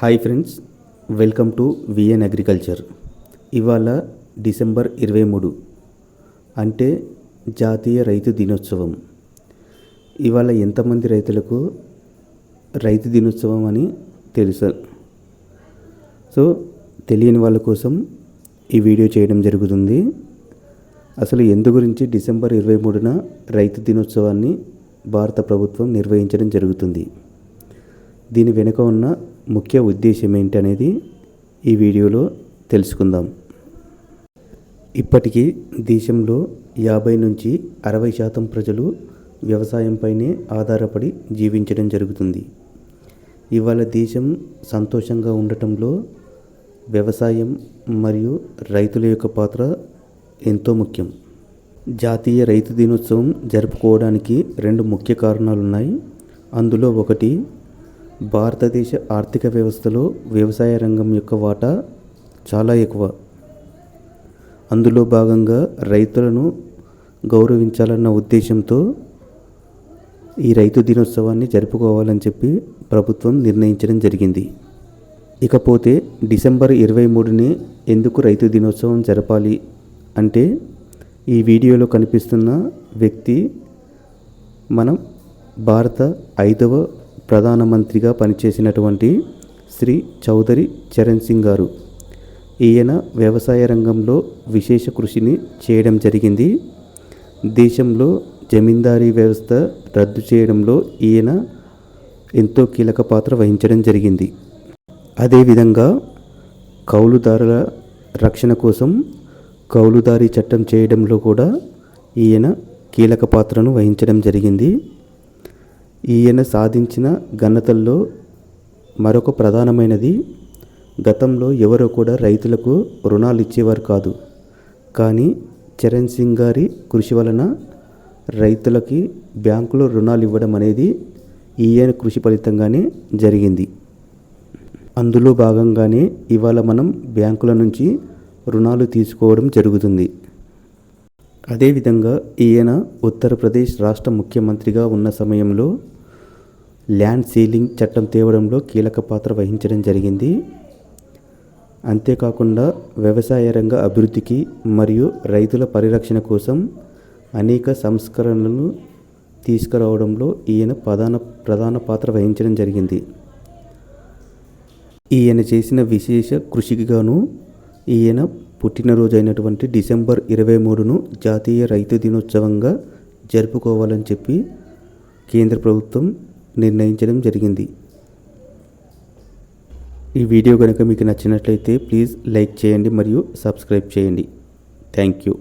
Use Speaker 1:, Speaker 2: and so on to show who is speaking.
Speaker 1: Hi friends welcome to VN agriculture. ఇవాళ December ఇరవై మూడు అంటే జాతీయ రైతు దినోత్సవం. ఇవాళ ఎంతమంది రైతులకు రైతు దినోత్సవం అని తెలుసు? సో తెలియని వాళ్ళ కోసం ఈ వీడియో చేయడం జరుగుతుంది. అసలు ఎందు గురించి డిసెంబర్ ఇరవై మూడున రైతు దినోత్సవాన్ని భారత ప్రభుత్వం నిర్వహించడం జరుగుతుంది? దీని వెనుక ఉన్న ముఖ్య ఉద్దేశం ఏంటి అనేది ఈ వీడియోలో తెలుసుకుందాం. ఇప్పటికీ దేశంలో యాభై నుంచి అరవై శాతం ప్రజలు వ్యవసాయంపైనే ఆధారపడి జీవించడం జరుగుతుంది. ఇవాళ దేశం సంతోషంగా ఉండటంలో వ్యవసాయం మరియు రైతుల యొక్క పాత్ర ఎంతో ముఖ్యం. జాతీయ రైతు దినోత్సవం జరుపుకోవడానికి రెండు ముఖ్య కారణాలు ఉన్నాయి అందులో ఒకటి భారతదేశ ఆర్థిక వ్యవస్థలో వ్యవసాయ రంగం యొక్క వాటా చాలా ఎక్కువ. అందులో భాగంగా రైతులను గౌరవించాలన్న ఉద్దేశంతో ఈ రైతు దినోత్సవాన్ని జరుపుకోవాలని చెప్పి ప్రభుత్వం నిర్ణయించడం జరిగింది. ఇకపోతే డిసెంబర్ ఇరవై మూడుని ఎందుకు రైతు దినోత్సవం జరపాలి అంటే ఈ వీడియోలో కనిపిస్తున్న వ్యక్తి మనం భారత ఐదవ ప్రధానమంత్రిగా పనిచేసినటువంటి శ్రీ చౌదరి చరణ్ సింగ్ గారు. ఈయన వ్యవసాయ రంగంలో విశేష కృషిని చేయడం జరిగింది. దేశంలో జమీందారీ వ్యవస్థ రద్దు చేయడంలో ఈయన ఎంతో కీలక పాత్ర వహించడం జరిగింది. అదేవిధంగా కౌలుదారుల రక్షణ కోసం కౌలుదారీ చట్టం చేయడంలో కూడా ఈయన కీలక పాత్రను వహించడం జరిగింది. ఈయన సాధించిన ఘనతల్లో మరొక ప్రధానమైనది గతంలో ఎవరో కూడా రైతులకు రుణాలు ఇచ్చేవారు కాదు. కానీ చరణ్ సింగ్ గారి కృషి వలన రైతులకి బ్యాంకులో రుణాలు ఇవ్వడం అనేది ఈయన కృషి ఫలితంగానే జరిగింది. అందులో భాగంగానే ఇవాళ మనం బ్యాంకుల నుంచి రుణాలు తీసుకోవడం జరుగుతుంది. అదేవిధంగా ఈయన ఉత్తరప్రదేశ్ రాష్ట్ర ముఖ్యమంత్రిగా ఉన్న సమయంలో ల్యాండ్ సీలింగ్ చట్టం తేవడంలో కీలక పాత్ర వహించడం జరిగింది. అంతేకాకుండా వ్యవసాయ రంగ అభివృద్ధికి మరియు రైతుల పరిరక్షణ కోసం అనేక సంస్కరణలను తీసుకురావడంలో ఈయన ప్రధాన ప్రధాన పాత్ర వహించడం జరిగింది. ఈయన చేసిన విశేష కృషికి గాను ఈయన పుట్టినరోజు అయినటువంటి డిసెంబర్ ఇరవై మూడును జాతీయ రైతు దినోత్సవంగా జరుపుకోవాలని చెప్పి కేంద్ర ప్రభుత్వం నిర్ణయించడం జరిగింది. ఈ వీడియో కనుక మీకు నచ్చినట్లయితే ప్లీజ్ లైక్ చేయండి మరియు సబ్స్క్రైబ్ చేయండి. Thank you.